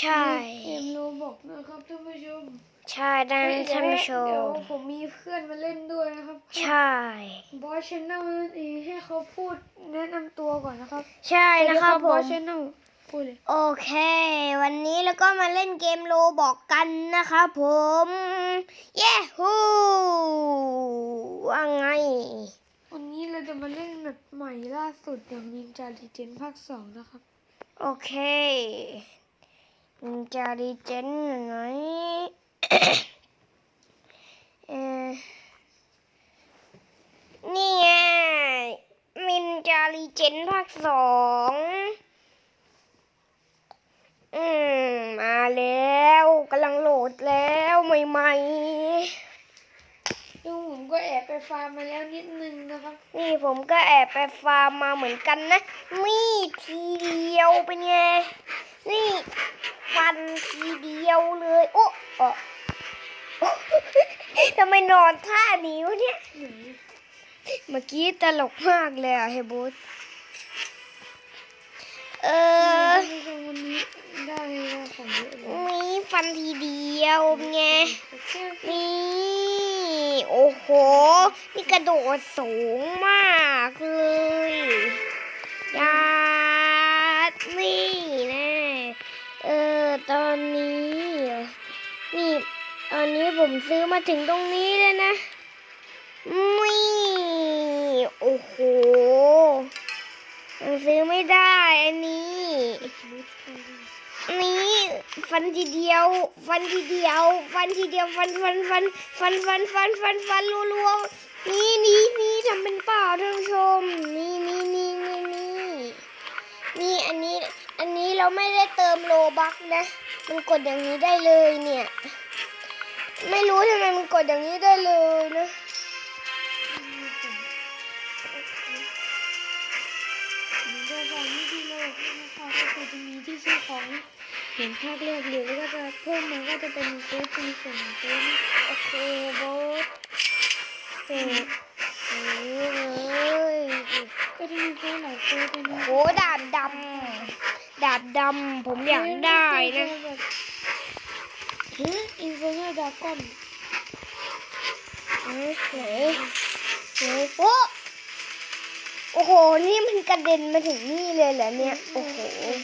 ใช่เกมโลบอกนะครับท่านผู้ชม ใช่ได้ท่านผู้ชเดี๋ยวมผมมีเพื่อนมาเล่นด้วยนะครับ ใช่บอสชแนลนั่นเองให้เขาพูดแนะนำตัวก่อนนะครับ ใช่นะครับผบอมสชแนลพูดเลย โอเค วันนี้แล้วก็มาเล่นเกมโลบอกกันนะครับผม เย้ฮู้ว่าไง วันนี้เราจะมาเล่นแบบใหม่ล่าสุดอย่างนินจาดีเจนภาคสองนะครับ โอเคนิน จาดีเจนไหนเออนี่ไงมินจารีเจนภาคสองอืมมาแล้วกำลังโหลดแล้วใหม่ซึ่งผมก็แอบไปฟาร์มมาแล้วนิดนึงนะครับๆนี่ผมก็แอบไปฟาร์มมาเหมือนกันนะนี่ทีเดียวเป็นไงนี่ ฟันทีเดียวเลยโอ้โอ้โอ้ทำไมนอนท่านี้วะเนี่ย เมื่อกี้ตลกมากเลยอะเฮบูสเออท่านผู้ชมวันนี้ได้ได้ขออมีฟันทีเดียวไงนี่โอ้โห นี่กระโดดสูงมากเลยยา ตอนนี้ นี่ ตอนนี้ผมซื้อมาถึงตรงนี้เลยนะนี่โอ้โหยังซื้อไม่ได้อันนี้ นี่ฟันทีเดียว ฟันทีเดียว ฟันทีเดียวฟันฟันฟันฟันฟันฟันฟันฟันรัวๆนี่นี่นี่ทำเป็นเปล่าท่านผู้ชม นี่นี่นี่นี่นี่นี่อันนี้ อันนี้เราไม่ได้เติมโลบักนะ มันกดอย่างนี้ได้เลยเนี่ย ไม่รู้ทำไมมันกดอย่างนี้ได้เลยนะโดยฝั่งนี้ดีโลกนะคะก็คือจะมีที่ชื่อของเหมือนภาคแรกเลยแล้วก็จะเพิ่มมาก็จะเป็นเฟซเป็นส่วนของเฟซโอเคโบสเปิดซื้อเลยก็จะมีเฟซหลายเฟซเลยนะโหดาบดำ ดาบดำผมอยากได้นะฮึอินโฟเนอร์ดากอนไหนไหนไหนโอ้โอ้โห นี่มันกระเด็นมาถึงนี่เลยเหรอเนี่ย โอ้โห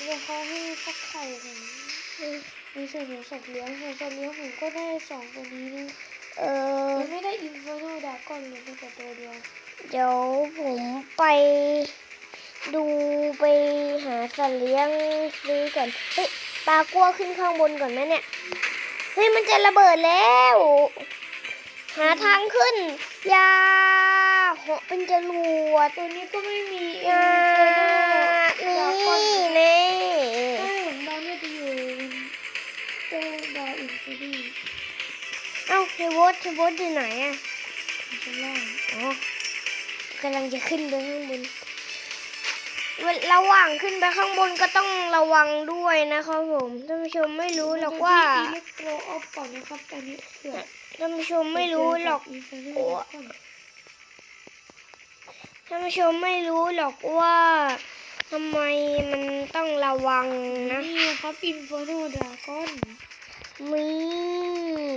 แล้วเขาให้ฟักไข่ผมมีส่วนของสัตว์เลี้ยงส่วนสัตว์เลี้ยงผมก็ได้สองตัวนี้นะเออยังไม่ได้อินโฟเนอร์ดากอนเลยตั้งแต่ตัวเดียว เดี๋ยวผมไป ดูไปหาสัตว์เลี้ยงซื้อก่อน เฮ้ยปลากลัวขึ้นข้างบนก่อนไหมเนี่ย เฮ้ย มันจะระเบิดแล้ว หาทางขึ้นอย่าเหาะเป็นจรวดตัวนี้ก็ไม่มีอย่านี่เน่ถ้าเห็นดาวเนี่ยจะอยู่ตัวดาวอินฟินิตี้เอ้าเฮวอตเฮวอตอยู่ไหนอะข้างล่างอ๋อกำลังจะขึ้นไปข้างบนเวล ระหว่างขึ้นไปข้างบนก็ต้องระวังด้วยนะครับผมท่านผู้ชมไม่รู้หรอกว่าอิเล็กโทรออฟก่อนนะครับตอนนี้เผื่อท่านผู้ชมไม่รู้หรอกอินฟินิตี้ดากอนท่านผู้ชมไม่รู้หรอกว่าทำไมมันต้องระวังนะนี่นะครับอินฟินิตี้ดากอน มี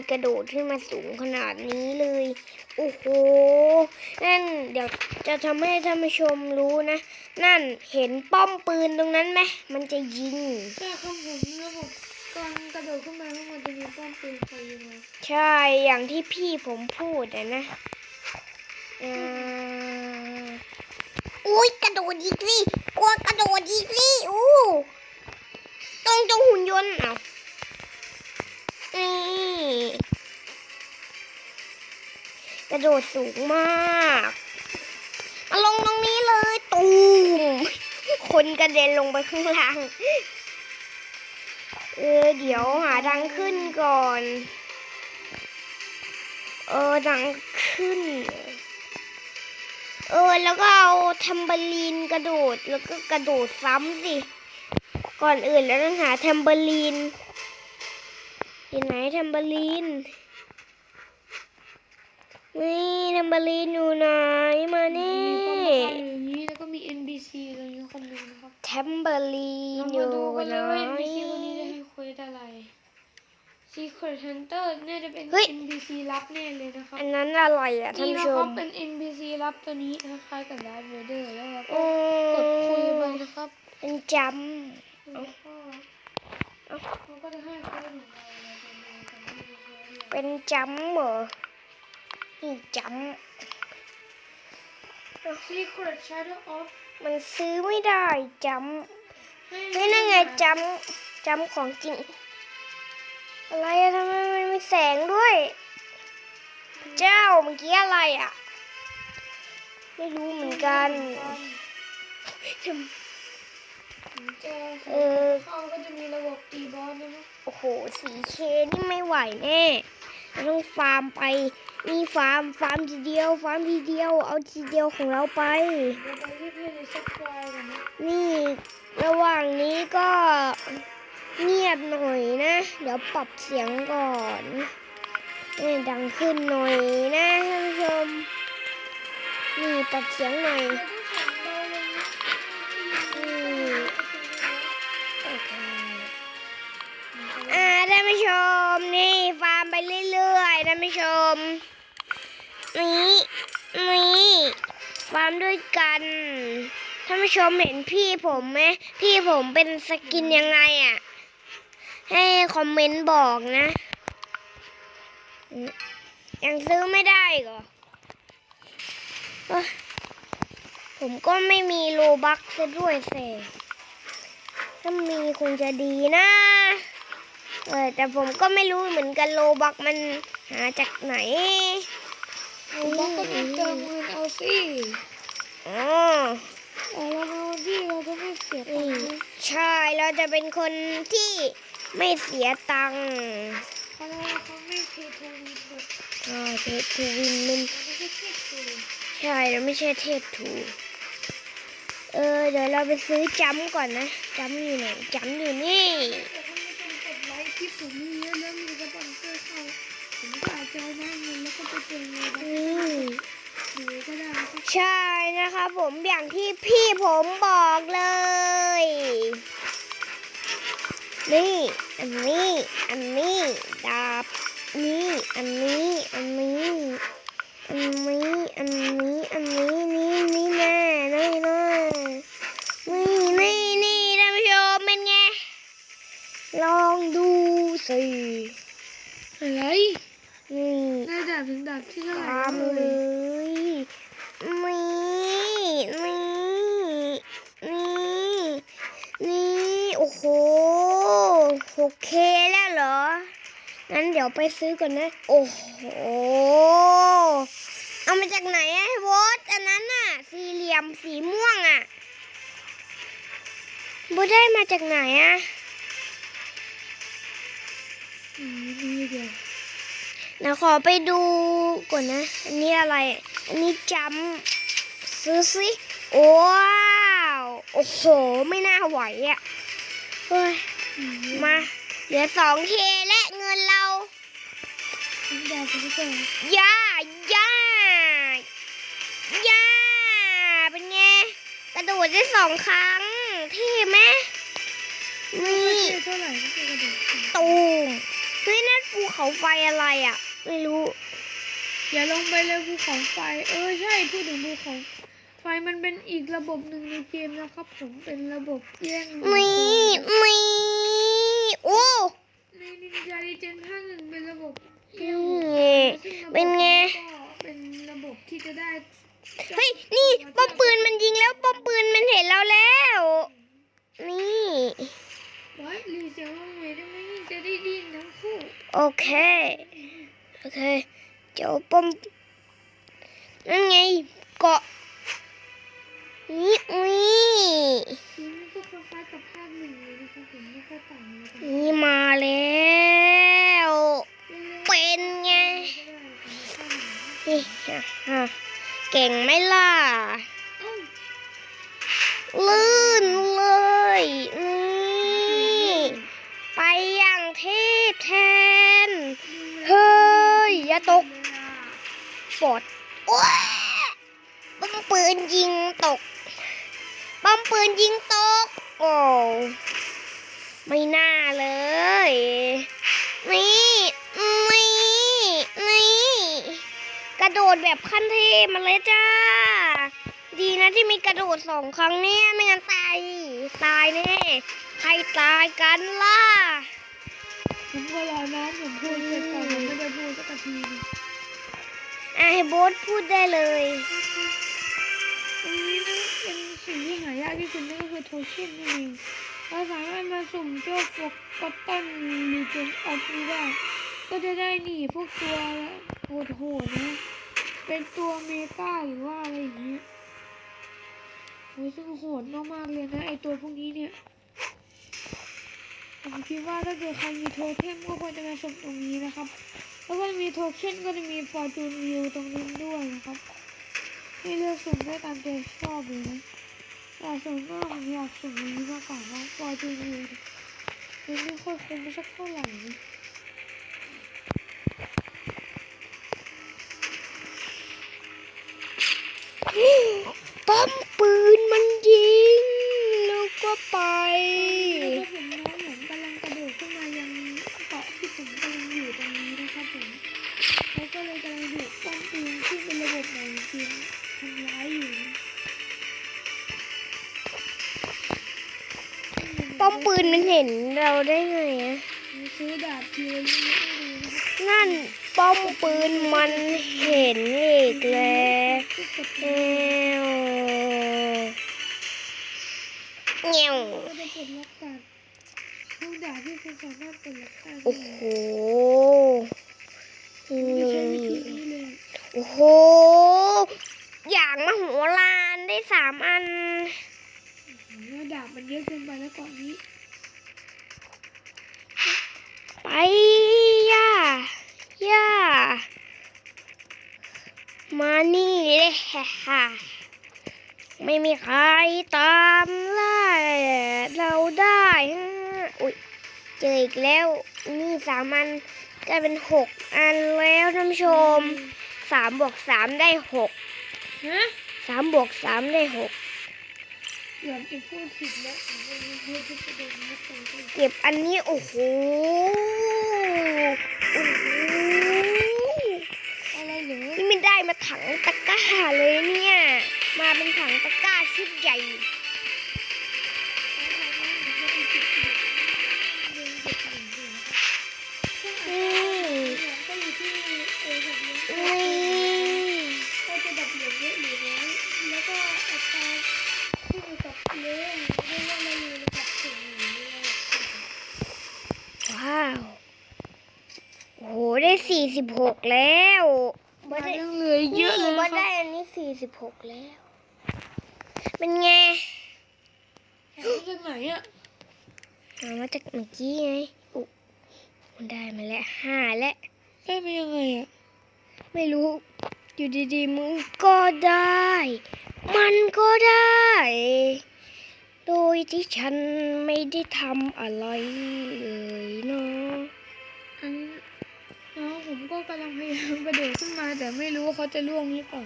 กระโดดขึ้นมาสูงขนาดนี้เลย โอ้โห นั่นเดี๋ยวจะทำให้ท่านผู้ชมรู้นะ นั่นเห็นป้อมปืนตรงนั้นไหม มันจะยิง ใช่ครับผมแล้วผมกำลังกระโดดขึ้นมาข้างบนจะมีป้อมปืนคอยยิงมาใช่ อย่างที่พี่ผมพูดอะนะอ่าอุ้ยกระโดดอีกสิกลัวกระโดดอีกสิอู้ตรงตรงหุ่นยนต์เอา นี่กระโดดสูงมากมาลงตรงนี้เลยตูมคนกระเด็นลงไปข้างล่าง เออ เดี๋ยวหาทางขึ้นก่อน เออทางขึ้น เออ แล้วก็เอาแทมเบอรีนกระโดดแล้วก็กระโดดซ้ำสิ ก่อนอื่นแล้วต้องหาแทมเบอรีน อยู่ไหนแทมเบอรีนนี่แทมเบอรีนอยู่ไหนมามีนี่ป้อมปราการอยู่อย่างนี้แล้วก็มี NBC ตรงนี้คนหนึงนะครับแทมเบอรีนเราอยู่มาดูกันไหเลยว่าน NBC คนนี้จะให้คุยได้อะไร Secret Hunter น่าจะเป็นเฮ้ย NPC ลับแน่เลยนะครับอันนั้นอะไรอะท่านนี่ผู้นะชครับมเป็น NPC ลับตัวนี้คล้ายๆกับ Darth Vader แล้วเราก็โอ้กดคุยไปนะครับ เป็นจแล้วก็เขาก็จะให้ข้อมูลเราเรา เป็นจำเหรอนี่จๆ Secret Shadow of ำมันซื้อไม่ได้จำเฮ้ยนั่นไงจำจำของจริง อะไรอะทำไมมันมีแสงด้วย เจ้าเมื่อกี้อะไรอะไม่รู้เหมือนกันทำเจอเออเขาก็จะมีระบบตีบอสนะครับโอ้โหสีเคนี่ไม่ไหวแน่เรา ต้องฟาร์มไปนี่ฟาร์มฟาร์มทีเดียวฟาร์มทีเดียว เอาทีเดียวของเราไปเดี๋ยวไปที่เพจในซับสไครต์กันนะนี่ระหว่างนี้ก็เงียบหน่อยนะ เดี๋ยวปรับเสียงก่อนนี่ดังขึ้นหน่อยนะท่านผู้ชมนี่ปรับเสียงหน่อยอ่าลงนะอืมโอเคอ่าท่านผู้ชมนี่ฟาร์มไปเรื่อยานผู้ชม นี่นี่ฟาร์มด้วยกันท่านผู้ชมเห็นพี่ผมไหมพี่ผมเป็นสกินยังไงอะ ให้คอมเมนต์บอกนะ ยังซื้อไม่ได้เหรอ ผมก็ไม่มีโลบักซะด้วยเซถ้ามีคงจะดีนะ เออแต่ผมก็ไม่รู้เหมือนกันโลบักมัน หาจากไหนเอาบล็อกก็ต้องเติมเงินเอาสิอ๋อแต่เราเอาที่เราจะไม่เสียตังค์นะใช่เราจะเป็นคนที่ไม่เสียตังค์เพราะว่าเขาไม่เคยโทรมีบทใช่เทปทูวินมันเราไม่ใช่แค่โทรใช่เราไม่ใช่เทพทูเออเดี๋ยวเราไปซื้อจัมป์ก่อนนะจัมป์อยู่ไหนจัมป์อยู่นี่แต่ถ้าไม่คนกดไลค์คลิปผมมี ใช่นะคะผมอย่างที่พี่ผมบอกเลย นี่อันนี้อันนี้ดาบนี่อันนี้อันนี้อันนี้อันนี้อันนี้นี่นี่แน่นี่แน่นี่นี่นี่ท่านผู้ชมเป็นไงลองดูสิอะไรนี่น่าดาบถึงดาบที่เท่าไหร่เลย นี่นี่นี่นี่โอ้โหหกเคแล้วเหรอ งั้นเดี๋ยวไปซื้อก่อนนะ โอ้โห เอามาจากไหนอะโวตอันนั้นน่ะ สี่เหลี่ยมสีม่วงอะโบทได้มาจากไหนอะนี่เดียวเดี๋ยวขอไปดูก่อนนะ อันนี้อะไร อันนี้จำซื้อสิว้าวโอ้โห ไม่น่าไหวอะ่ะเฮ้ยอืมมา เหลือสองเคและเงินเราถึงดาบถึงเกิดย่าย่าย่าเป็นไงกระโดดได้สองครั้งเท่ไหมนี่เท่าไหร่ก็จะกระโดดขึ้นตูมเฮ้ยนั่นภูเขาไฟอะไรอะ่ะ ไม่รู้ อย่าลงไปเลยภูเขาไฟ เออใช่พูดถึงภูเขาไฟมันเป็นอีกระบบหนึ่งในเกมนะครับผมเป็นระบบแย่งมีมีโอ้ในนินจาดีเจนห้าหนึ่งเป็นระบบแย่นี่งซึ่ระบบเป็นไงก็เป็นระบบที่จะได้เฮ้ยนี่ป้อมปืนมันยิงแล้วป้อมปืนมันเห็นเราแล้ว นี่บอสรีเซลลงเลยได้ไหมจะได้ดินทั้งคู่โอเค โอเค เจ้าปมนั่นไงเกาะนี่นี่ทีนี้ก็คล้ายๆกับภาคหนึ่งเลยนะครับผมไม่ค่อยต่างเลยกันนี่มาแล้วเป็นไงเก่งไหมล่ะเอ้าลื่นเลย ฟอร์ดบ้องปืนยิงตกบ้องปืนยิงตก โอ้ไม่น่าเลย นี่ นี่ นี่ กระโดดแบบขั้นเทพมาเลยจ้า ดีนะที่มีกระโดดสองครั้งเนี่ยไม่งั้นตาย ตายแน่ ใครตายกันล่ะผมก็รอน้อผมพูดเสร็จก่อนผมไม่ได้พูดสักที นึงอะให้โบ๊ทพูดได้เลยอันนี้นะเป็นสิ่งที่หายากที่สุดนั่นก็คือโทเค็นนั่นเองเราสามารถมาสุ่มเจ้าฟกกอตตันรีเจนออฟนี้ได้ก็จะได้หนีพวกตัวโหดๆนะ เป็นตัวเมกาหรือว่าอะไรอย่างเงี้ยโอ้ยซึ่งโหดมากๆเลยนะไอตัวพวกนี้เนี่ย ผมคิดว่าถ้าเกิดใครมีโทเค็นก็ควรจะมาสุ่มตรงนี้นะครับ แล้วก็มีโทเค็นก็จะมีฟอร์จูนวิวตรงนี้ด้วยนะครับให้เลือกสุ่มได้ตามใจชอบเลยนะแต่ส่วนมากผมอยากสุ่มนนี้มากกว่าว่าฟอร์จูนวิวมันไม่ค่อยคุ้มสักเท่าไหร่ กดาบที่คุณสามารถปลดล็อกได้โอ้โหไม่ใช่วินี่ธีนี้เลยโอ้โห อย่างมโหฬารได้สามอันแล้วดาบมันเยอะเกินไปแล้วเกาะนี้ ไปย่าย่ามานี่เลยค่ะ ไม่มีใครตามล่าเราได้ฮะอุ้ย เจออีกแล้วนี่สามอันกลายเป็นหกอันแล้วท่านผู้ชมสามบวกสามได้หกฮะสามบวกสามได้หกเกือบจะพูดผิดแล้วผมก็ไม่พูดที่จะโดนไม่ตรงกันเก็บอันนี้โอ้โหโอ้โหอะไรเหรอนี่ไม่ได้มาถังตะกร้าเลยเนี่ย มาเป็นถังตะกร้าชุดใหญ่ สี่สิบหกแล้วมันยังเหลือเยอะเลยนี่นะว่าครัได้บอันนี้สี่สิบหกแล้ว เป็นไงหาจากไหนอะหามาจากเมื่อกี้ไงอุ๊มันได้มาแล้วห้าแล้วได้มายังไงอะไม่รู้อยู่ดีๆมึงก็ได้ มันก็ได้ โดยที่ฉันไม่ได้ทำอะไรเลยเนาะอันน้อง ผมก็กำลังพยายามกระโดดขึ้นมา แต่ไม่รู้ว่าเขาจะล่วงหรือเปล่า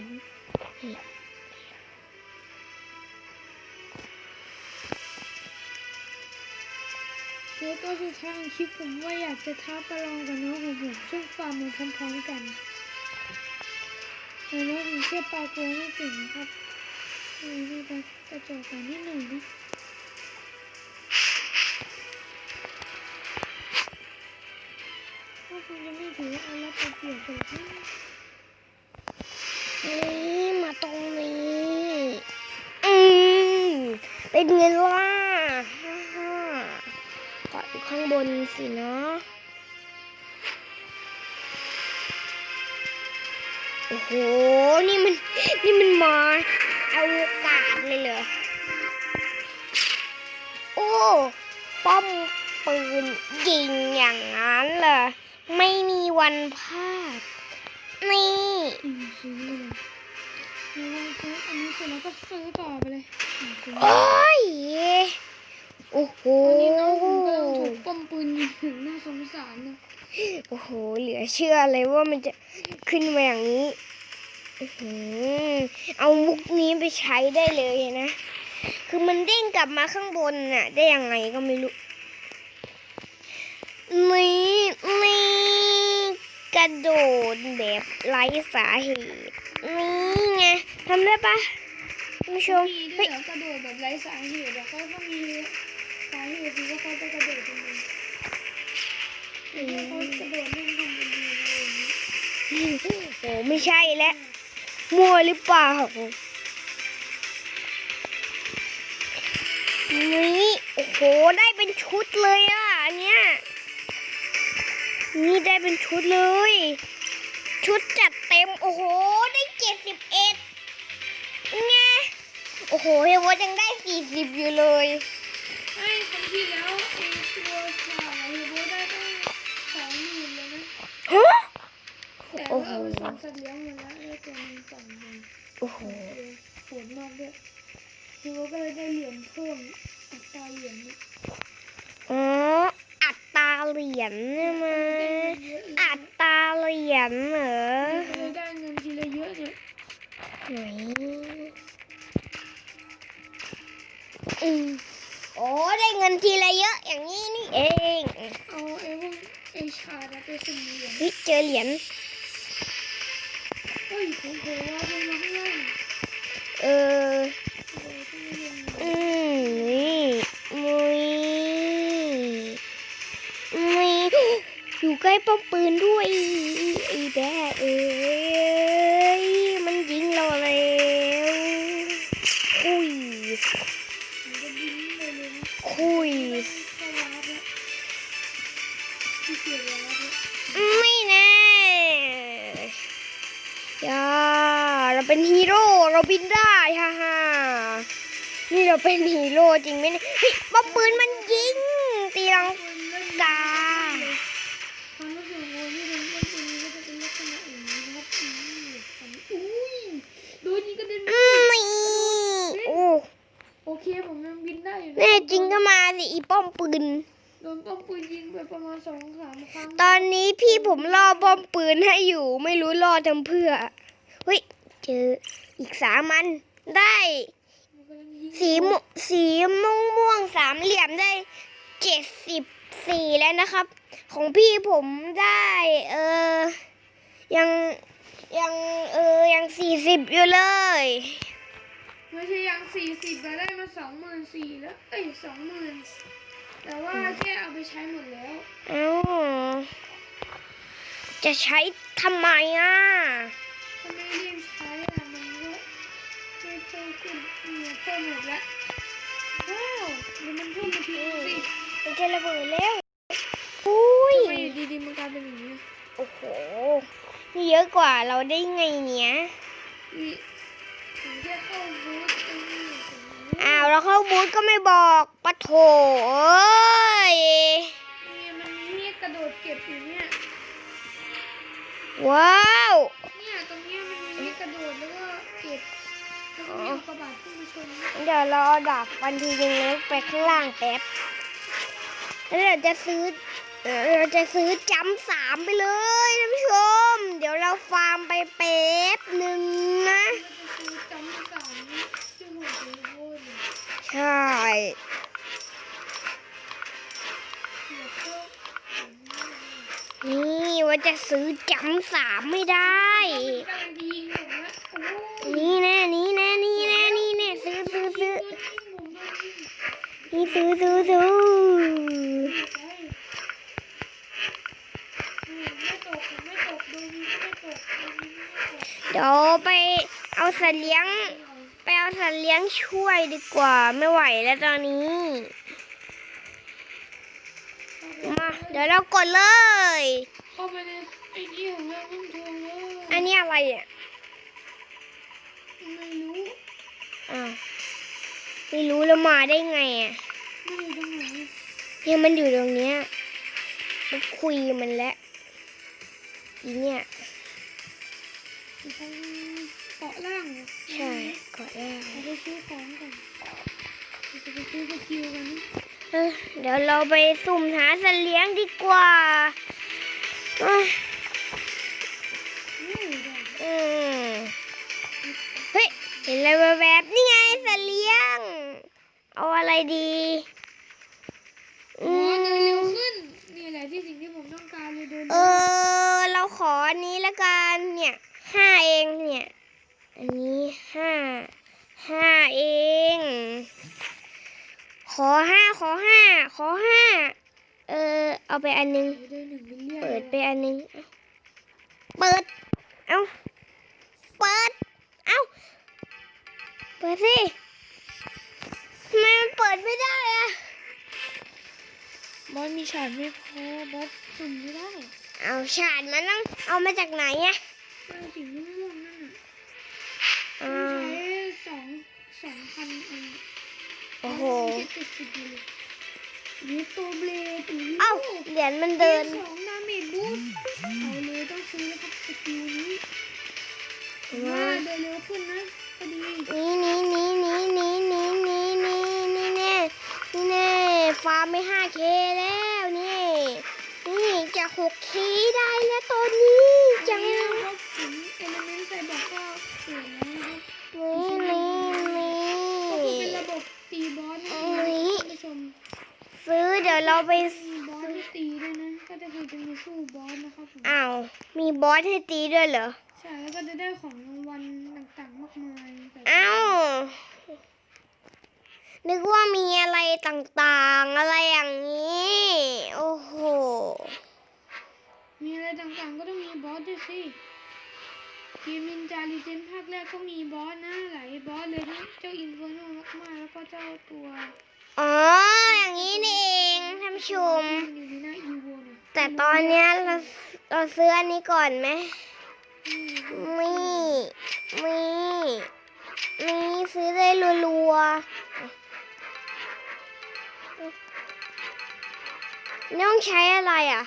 แล้วก็สุดท้ายของคลิปผมว่าอยากจะท้าประลองกับน้องของผมซึ่งฟาร์มมาพร้อมๆกันแต่น้องผมแค่ปลาตัวไม่เก่งครับนี่จะกระจอกกว่านิดหนึ่งนะ ก็คงจะไม่ถือว่าเอาละเปรียนหรอกนะนี่มาตรงนี้ อืมเป็นไงล่ะฮ่าฮ่าเกาะอยู่ข้างบนสิเนาะโอ้โห นี่มัน นี่มันมาอวกาศเลยเหรอ โอ้ ป้อมปืนยิงอย่างนั้นเหรอ ไม่มีวันพลาด นี่มซื้อเลยเดี๋ยวเราซื้ออันนี้เสร็จแล้วก็ซื้อต่อไปเลยโอ้ยโอ้โหตอนนี้น้องผมกำลังถูกป้อมปืนยิงน่าสงสารนะโอ้โห เหลือเชื่อเลยว่ามันจะขึ้นมาอย่างนี้อเอามุกนี้ไปใช้ได้เลยนะ คือมันเด้งกลับมาข้างบนน่ะ ได้ยังไงก็ไม่รู้ นี่นี่กระโดดแบบไร้สาเหตุ นี่ไงทำได้ปะท่านผู้ชมมีด้วยเหรอกระโดดแบบไร้สาเหตุอะเขาก็มีสาเหตุสิว่าเขาจะกระโดดทำไมหรือว่าเขากระโดดเล่นทำดีอะไรอย่างนี้โอ้ไม่ใช่แล้วมั่วหรือเปล่านี่โอ้โห ได้เป็นชุดเลยอะเนี้ย นี่ได้เป็นชุดเลย ชุดจัดเต็ม โอ้โห ได้เจ็ดสิบเอ็ดไงโอ้โหเฮวยังได้สี่สิบอยู่เลยไอ้ครั้งที่แล้วไอ้ตัวข่าวเฮโบได้ตั้งสองหมื่นเลยนะฮะแต่โอ้ว่าโหเอาไปสอนสัตว์เลี้ยงมาแล้วได้ตัวหนึงสองหมื่นโอ้โหโหดมากด้วยเฮโบก็เลยได้เหรียญเพิ่มอัตราเหรียญนี่อ๋ออัตรา เหรียญใช่ไหมอัตราเหรียญเหรอได้เงินทีละเยอะเนี่ยไหนอืมโอ้ได้เงินทีละเยอะอย่างนี้นี่เองเอาไอ้พวกไอ้ชาดะไปสุ่มเหรียญเฮ้ยเจอเหรียญเฮ้ยผมเผลอว่าเป็นมาข้างเล่างเออ ใกล้ป้อมปืนด้วยไอ้แบ๊ะเอ้ยมันยิงเราแล้วคุยคุยไม่แน่อย่าเราเป็นฮีโร่เราบินได้ฮ่าฮ่านี่เราเป็นฮีโร่จริงไหมเนี่ยเฮ้ยป้อมปืนมันยิงตีลัง คนเล่น กา ความรู้สึกของคนที่เล่นเล่นตัวนี้ก็จะเป็นลักษณะอย่างนี้นะครับอืมผมอุ้ยโดนยิงกระเด็น อืมนี่โอ้ โอเคผมยังบินได้อยู่นะ แน่ จริงก็มาสิอีป้อมปืน โดนป้อมปืนยิงไปประมาณสองสามครั้งตอนนี้พี่ผมล่อป้อมปืนให้อยู่ ไม่รู้ล่อทำเพื่อเฮ้ยเจออีกสามมันได้ มันกำลังยิงสีม่วงสีม่วงม่วงๆสามเหลี่ยมได้เจ็ดสิบสี่แล้วนะครับ ของพี่ผมได้ เออยังยังเออยังสี่สิบอยู่เลย ไม่ใช่ยังสี่สิบแต่ได้มาสองหมื่นสี่แล้ว เอ้ยสองหมื่นแต่ว่าแค่เอาไปใช้หมดแล้วเอ้าจะใช้ทำไมอะถ้าไม่รีบใช้อะมันก็ไม่เพิ่มขึ้นเนี่ยเพิ่มหมดแล้วว้าวเดี๋ยวมันเพิ่มมาทีนึงสิมันจะระเบิดแล้วอุ้ยทำไมอยู่ดีๆมันกลายเป็นอย่างนี้โอ้โหนี่เยอะกว่าเราได้ไงเนี่ย อ้นี่ผมอ้าวเราเข้าบูธก็ไม่บอกปะโถเอ้ยเนี่ยมันมีให้กระโดดเก็บอยู่เนี่ย ว้าว เนี่ยตรงเนี้ยมันมีให้กระโดดแล้วก็เก็บแล้วก็มีอุกกาบาตพุ่งมาชนเนี่ยเดี๋ยวเราเอาดาบฟันทีนึงแล้วไปข้างล่างแป๊บแล้วเราจะซื้อเอ่อเราจะซื้อจำสามไปเลยท่านผู้ชม เดี๋ยวเราฟาร์มไปแป๊บหนึ่งนะ มันจะซื้อจำสามชื่อหัว ใช่นี่ว่าจะซื้อจังสามไม่ได้ นี่แน่นี่แน่นี่แน่นี่แน่ซื้อซื้อซื้อนี่ซื้อซื้อซื้อเดี๋ยวไปเอาสัตลียง เอาสัตว์เลี้ยงช่วยดีกว่าไม่ไหวแล้วตอนนี้ มา เดี๋ยวเรากดเลย เข้าไปในไอ้นี่ของเราต้องโทรเลยอันนี้อะไรอะ ไม่รู้อ้าวไม่รู้แล้วมาได้ไงอะไม่อยู่ตรงไหนเนี่ยมันอยู่ตรงเนี้ยมันคุยมันแล้วอีเนี่ยอยู่ตรง เกาะล่างเหรอใช่กดแล้วเราไปซื้อของก่อนเราจะไปซื้อสกิลกันนะเออเดี๋ยวเราไปสุ่มหาสัตว์เลี้ยงดีกว่าเอ้ยไม่ได้อืมเฮ้ยเห็นอะไรแวบๆนี่ไงสัตว์เลี้ยง เอาอะไรดีอ๋อือเดินมเร็วขึ้นนี่แหละที่สิ่งที่ผมต้องการเลยเดินเอเร็วอเราขอเอาไป อันนี้ห้าห้าเอง ขอห้าขอห้าขอห้าเออเอาไปอันนึง เปิดไปอันนึง เปิด เอาเปิด เอาเปิดสิทำไมมันเปิดไม่ได้อะบอสมีฉาดไม่พอบอสสุ่มไม่ได้ เอาฉาดมันต้องเอามาจากไหนอะงเรื่ โอ้โหเจ็ดสิบเลยนี่ตัวเบลดตัวเอ้าเหรียญมันเดินสองดาเมจบูสต์เอาเลยต้องซื้อนะครับสกิลนี้ว้าว่าเดินเร็วขึ้นนะพอดีนี่นี่นี่นี่นี่นี่นี่นี่นี่แน่นี่แน่ฟาร์มไม่ 5k แล้วนี่นี่จะ 6k ได้แล้วตอนนี้จังนี้นี่นะครับผมเอลเมนต์ใส่บอกก็สวยแล้วนะครับนี่ ก็คือ นี่ เป็นระบบตีบอสนะ นี่ ท่านผู้ชม ซื้อเดี๋ยวเราไปมีบอสที่ตีด้วยนะ ก็จะคือจะมีสู้บอสนะครับผม อ้าว มีบอสให้ตีด้วยเหรอ ใช่ แล้วก็จะได้ของรางวัลต่างๆมากมายแต่อ้าวนึกว่ามีอะไรต่างๆ อะไรอย่างนี้ โอ้โห มีอะไรต่างๆ ก็ต้องมีบอสด้วยสิเกมมินจารีเจนภาคแรกก็มีบอสนะหลายบอสเลยทั้งเจ้าอินเฟอร์โนมากๆแล้วก็เจ้าตัว อ๋อ อย่างนี้นี่เองท่านผู้ชม แต่ตอนเนี้ยเราเราซื้ออันนี้ก่อนไหมมมีมีมีซื้อได้รัวๆนี่ต้องใช้อะไรอะ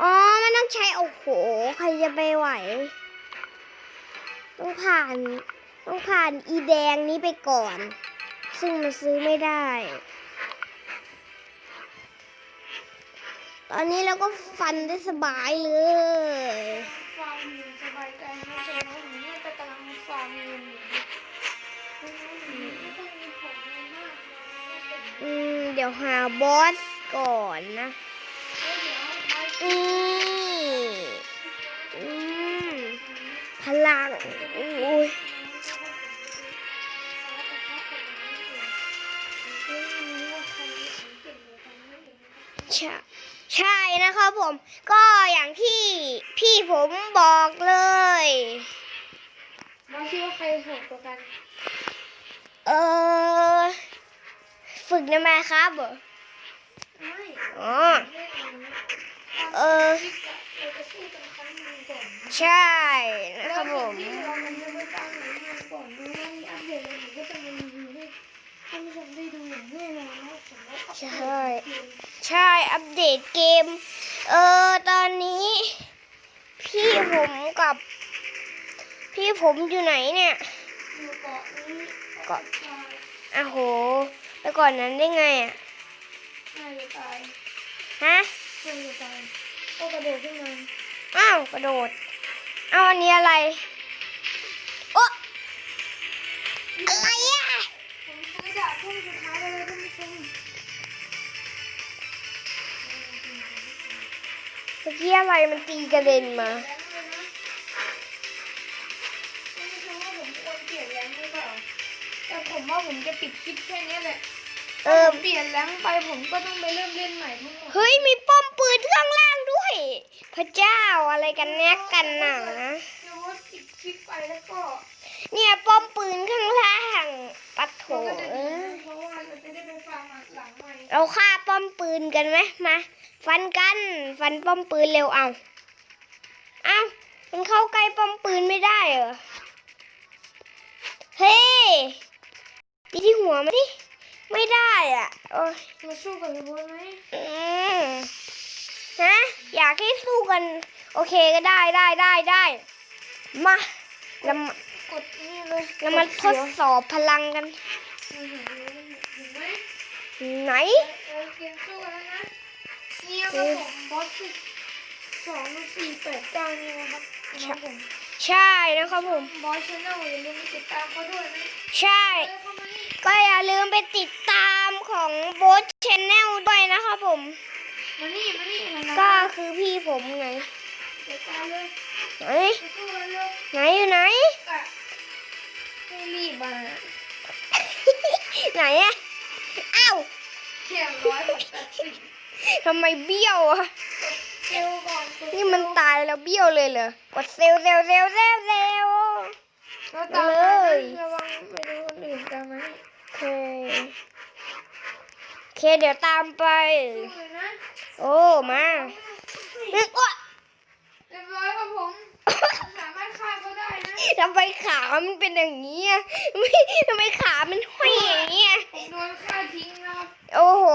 อ๋อ มันต้องใช้ โอ้โห ใครจะไปไหว ต้องผ่าน ต้องผ่านอีแดงนี้ไปก่อน ซึ่งมันซื้อไม่ได้ ตอนนี้เราก็ฟันได้สบายเลยฟาร์มอยู่สบายใจนะแต่น้องหนูเนี่ยจะกำลังฟาร์มเงินอยู่น้องหนูไม่ต้องมีของเงินมากมายแต่อืมเดี๋ยวหาบอสก่อนนะเดี๋ยวเอาไปนี่อืมพลังอุ้ย ใช่ใช่นะครับผม ก็อย่างที่พี่ผมบอกเลยเราคิดว่าใครโหดกว่ากัน เออฝึกได้ไหมครับไม่อ๋อเออใช่นะครับผมใช่ มได้ดูอย่างแน่นอนนะครับสำหรับอัปเดตใช่เกมใช่ อัปเดตเกม เออ ตอนนี้ พี่ผมกับ พี่ผมอยู่ไหนเนี่ยอยู่เกาะนี้เกาะทรายอ้าวโห ไปก่อนนั้นได้ไงอะน่าจะตายฮะน่าจะตายก็กระโดดขึ้นมาอ้าวกระโดดเอาอันนี้อะไรโอะอะไรอะผมซื้อดาบพุ่งสุดท้ายไปเลยท่านผู้ชม เมื่อกี้อะไรมันตีกระเด็นมาแรงเลยนะท่านผู้ชมว่าผมควรเปลี่ยนแรงหรือเปล่าแต่ผมว่าผมจะปิดคลิปแค่นี้แหละเออเปลี่ยนแรงไปผมก็ต้องไปเริ่มเล่นใหม่ทั้งหมด เฮ้ยมีป้อมปืนข้างล่างด้วย พระเจ้าอะไรกันแน่กันหนาเดี๋ยวว่าปิดคลิปไปแล้วก็เนี่ยป้อมปืนข้างล่างปัดโถมันก็จะเอดีอนะเพราะว่าเราจะได้ไปฟังหลังใหม่ เราฆ่าป้อมปืนกันไหมมา ฟันกัน ฟันป้อมปืนเร็วเอาเอามันเข้าใกล้ป้อมปืนไม่ได้เหรอ เฮ้ตีที่หัวมาดิไม่ได้อะ โอ้ยมาสู้กับพี่บอสไหมอืมฮะอยากให้สู้กัน โอเคก็ได้ได้ได้ได้มาเรามากดนี่เลยเรามาทดสอบพลังกันเห็นไหมไหนเออเกมสู้กั นแล้วนะเนี่ยครับผมบอสสิบสองสี่แปดเก้านี่นะครับนะครับผมใช่นะครับผมบอสชาแนลอย่าลืมไปติดตามเขาด้วยนะใช่เออเข้ามานี่ก็อย่าลืมไปติดตามของโบสชแนลด้วยนะครับผมมานี่มานี่นะก็คือพี่ผมไงติดตามเลยไหนไปสู้กันเร็วไหนอยู่ไหนอะไม่รีบอะไหนอะอ้าวเที่ยงร้อยหกแปดสิบ ทำไมเบี้ยวอะเซลล์ก่อนกดนี่มันตายแล้วเบี้ยวเลยเหรอกดเซลลเซลลเซลลเซลลเซลลเราตามเลมานะยระวังไปดูคนอื่นตามมานี่โอเคโอเคเดี๋ยวตามไปสู้เลยนะโอ้มานึกว่า เรียบร้อยครับผมสามารถฆ่าเขาได้นะ ทำไมขามันเป็นอย่างนี้อะไม่ทำไมขามันห้อยอย่างนี้อะผมโดนฆ่าทิ้งนะครับโอ้โห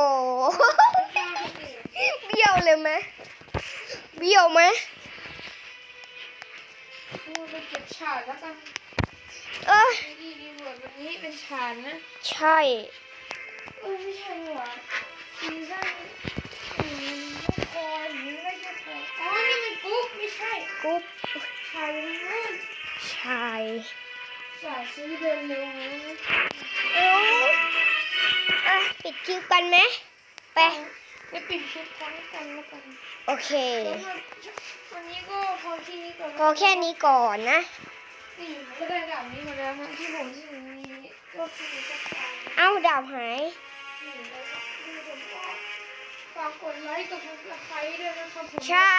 ฆ่าคนอื่นเบี้ยวเลยไหมเบี้ยวไหมกูไปเก็บฉากแล้วกันเออไอ้ดีดีเวิร์ดวันนี้เป็นฉากนะ ใช่เออไม่ใช่หรอซีซั่นอืมไม่พอหรือไม่ใช่พออ๋อนี่มันกุ๊กไม่ใช่กุ๊บชายนู่นใช่ สายซื้อเดินเร็วนะเอ้าอะปิดคลิปกันไหมไปไปปิดคลิปพร้อมกันแล้วกันโอเคแล้วมันวันนี้ก็พอแค่นี้ก่อนก็แค่นี้ก่อนนะนี่มันก็ได้แบบนี้มาแล้วนะที่ผมที่มีก็คือจะตายเอ้าดาบหาย ฝากกดไลค์กับซับสไครต์ด้วยนะครับผมใช่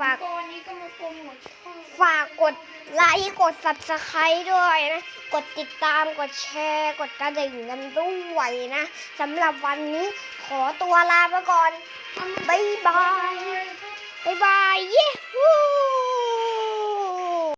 ฝากก็วันนี้ก็มาโปรโมทช่องฝากกดไลค์กด subscribe ด้วยนะ กดติดตามกดแชร์ กดกระดิ่งกันด้วยนะสำหรับวันนี้ขอตัวลาไปก่อน บ๊ายบาย บ๊ายบาย เย้ฮู้